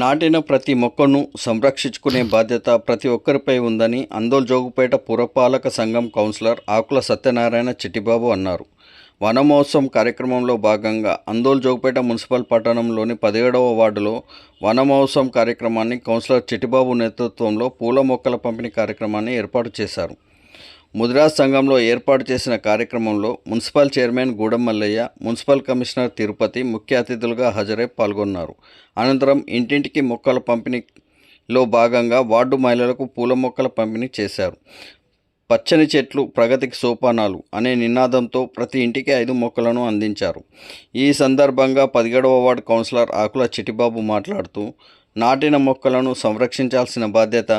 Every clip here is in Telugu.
నాటిన ప్రతి మొక్కను సంరక్షించుకునే బాధ్యత ప్రతి ఒక్కరిపై ఉందని అందోల్జోగుపేట పురపాలక సంఘం కౌన్సిలర్ ఆకుల సత్యనారాయణ చిట్టిబాబు అన్నారు. వనమహోత్సవం కార్యక్రమంలో భాగంగా అందోల్ జోగుపేట మున్సిపల్ పట్టణంలోని పదిహేడవ వార్డులో వనమహోత్సవం కార్యక్రమాన్ని కౌన్సిలర్ చిట్టిబాబు నేతృత్వంలో పూల మొక్కల పంపిణీ కార్యక్రమాన్ని ఏర్పాటు చేశారు. ముదిరాజ్ సంఘంలో ఏర్పాటు చేసిన కార్యక్రమంలో municipal chairman Gudem Mallaiah municipal commissioner Tirupati ముఖ్య అతిథులుగా హాజరై పాల్గొన్నారు. అనంతరం ఇంటింటికి మొక్కల పంపిణీలో భాగంగా వార్డు మహిళలకు పూల మొక్కల పంపిణీ చేశారు. పచ్చని చెట్లు ప్రగతికి సోపానాలు అనే నినాదంతో ప్రతి ఇంటికి ఐదు మొక్కలను అందించారు. ఈ సందర్భంగా పదిహేడవ వార్డు కౌన్సిలర్ ఆకుల చిటిబాబు మాట్లాడుతూ నాటిన మొక్కలను సంరక్షించాల్సిన బాధ్యత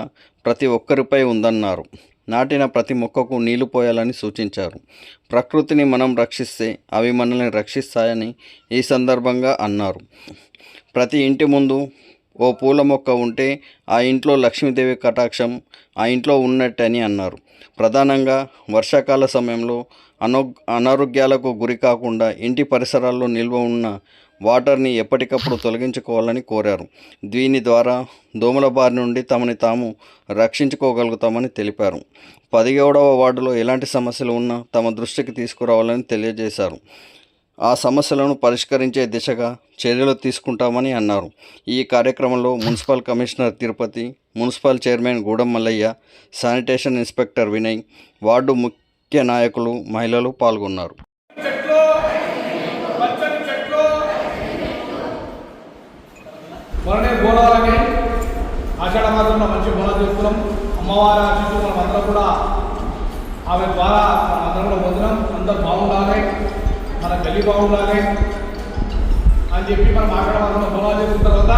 ప్రతి ఒక్కరిపై ఉందన్నారు. నాటిన ప్రతి మొక్కకు నీళ్ళు పోయాలని సూచించారు. ప్రకృతిని మనం రక్షిస్తే అవి మనల్ని రక్షిస్తాయని ఈ సందర్భంగా అన్నారు. ప్రతి ఇంటి ముందు ఓ పూల మొక్క ఉంటే ఆ ఇంట్లో లక్ష్మీదేవి కటాక్షం ఆ ఇంట్లో ఉన్నట్టని అన్నారు. ప్రధానంగా వర్షాకాల సమయంలో అనో అనారోగ్యాలకు గురి కాకుండా ఇంటి పరిసరాల్లో నిల్వ ఉన్న వాటర్ని ఎప్పటికప్పుడు తొలగించుకోవాలని కోరారు. దీని ద్వారా దోమల బారి నుండి తమని తాము రక్షించుకోగలుగుతామని తెలిపారు. పదిహేడవ వార్డులో ఎలాంటి సమస్యలు ఉన్నా తమ దృష్టికి తీసుకురావాలని తెలియజేశారు. ఆ సమస్యలను పరిష్కరించే దిశగా చర్యలు తీసుకుంటామని అన్నారు. ఈ కార్యక్రమంలో municipal commissioner Tirupati municipal chairman Gudem Mallaiah sanitation inspector Vinay ward ముఖ్య నాయకులు మహిళలు పాల్గొన్నారు. చెట్లు బోనాలని ఆషాఢ మాసంలో మంచి బోనాలు చేస్తున్నాం. అమ్మవారి ఆశిస్తూ మనం అందరం కూడా ఆమె ద్వారా మనం అందరం కూడా పొందినాం అందరు బాగుండాలి. మన గల్లి బాగుండాలి అని చెప్పి మనం మాట్లాడవలసిన మాసంలో చేసిన తర్వాత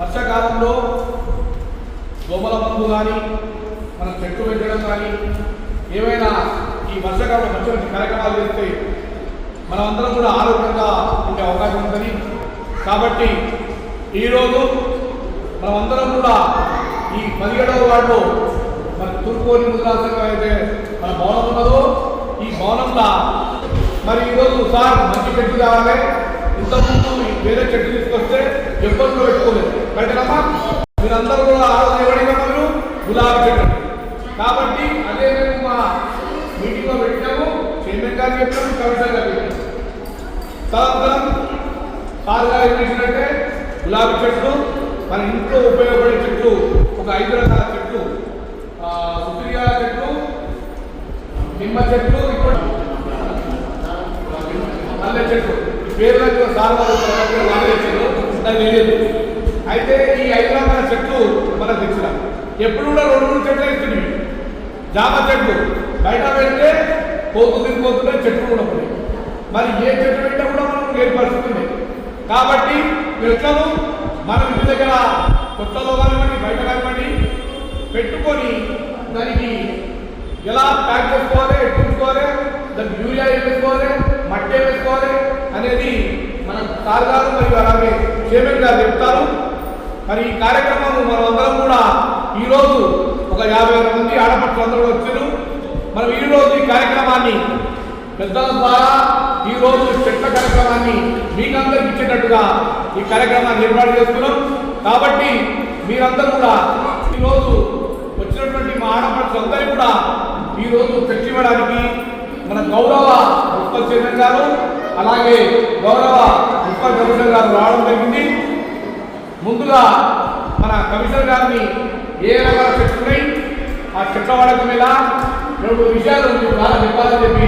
వర్షాకాలంలో దోమల మందు కానీ మనం చెట్టు పెట్టడం కానీ ఏమైనా ఈ వర్షాకాలంలో మంచి మంచి కార్యక్రమాలు చేస్తే మనమందరం కూడా ఆరోగ్యంగా ఉండే అవకాశం ఉందని కాబట్టి ఈరోజు మనమందరం కూడా ఈ పదిహేడవ వార్డులో మన తూర్పుని ముద్రాసంగా అయితే మన భవనం ఉన్నదో ఈ భవనంలో మరి ఈరోజు సార్ మంచి చెట్టు కావాలి. ఇంతకుముందు వేరే చెట్టు తీసుకొస్తే ఎవ్వరు పెట్టుకోలేదు. కరెక్టేనమ్మా మీరందరూ కూడా ఆలోచన ఎవరైనా మీరు. గులాబీ చెట్టు. కాబట్టి అదే మేము మా మీటింగ్లో పెట్టినాము. చైర్మన్ గారు చెప్పాము కమిషనర్ గారు చెప్పాము తదనంతరం సార్ గారు చేసినట్టే గులాబీ చెట్లు మన ఇంట్లో ఉపయోగపడే చెట్లు ఒక ఐదు రకాల చెట్లు ఆ, సుప్రియ చెట్లు నిమ్మ చెట్లు ఇప్పుడు మల్లె పేరు ఈ పేర్లకు సార్ చెట్లు దాన్ని తెలియదు. అయితే ఈ ఐదు రకాల చెట్లు మనకు తెచ్చిన. ఎప్పుడు కూడా రెండు మూడు చెట్లు ఇస్తుంది జామ చెట్లు బయట పెడితే పోతు తిరిగిపోతుంటే చెట్లు కూడా ఉన్నాయి. మరి ఏ చెట్టు పెట్టినా కూడా మనం లేని కాబట్టి చెట్లను మనం ఇంటి దగ్గర కొత్తలో కానివ్వండి బయట కానివ్వండి పెట్టుకొని దానికి ఎలా ప్యాక్ చేసుకోవాలి ఎట్టించుకోవాలి దానికి యూరియా వేసుకోవాలి అనేది మన సార్ గారు మరియు అలాగే చైర్మన్ గారు చెప్తారు. మరి ఈ కార్యక్రమం మనమందరం కూడా ఈరోజు ఒక యాభై ఆరు మంది ఆడపడుచులు అందరూ వచ్చారు. మనం ఈరోజు ఈ కార్యక్రమాన్ని పెద్దల ద్వారా ఈరోజు చెట్ల కార్యక్రమాన్ని మీకందరికి ఇచ్చేటట్టుగా ఈ కార్యక్రమాన్ని ఏర్పాటు చేస్తున్నాం. కాబట్టి మీరందరూ కూడా ఈరోజు వచ్చినటువంటి మా ఆడపడుచులు అందరికీ కూడా ఈరోజు చెట్లు ఇవ్వడానికి మన గౌరవ మున్సిపల్ చైర్మన్ గారు అలాగే గౌరవ మున్సిపల్ కమిషనర్ గారు రావడం జరిగింది. ముందుగా మన కమిషనర్ గారిని ఏ రకాల చెట్లు ఉన్నాయి ఆ చెట్ల వాడకం ఎలా? రెండు విషయాలు మీకు బాగా చెప్పాలని చెప్పి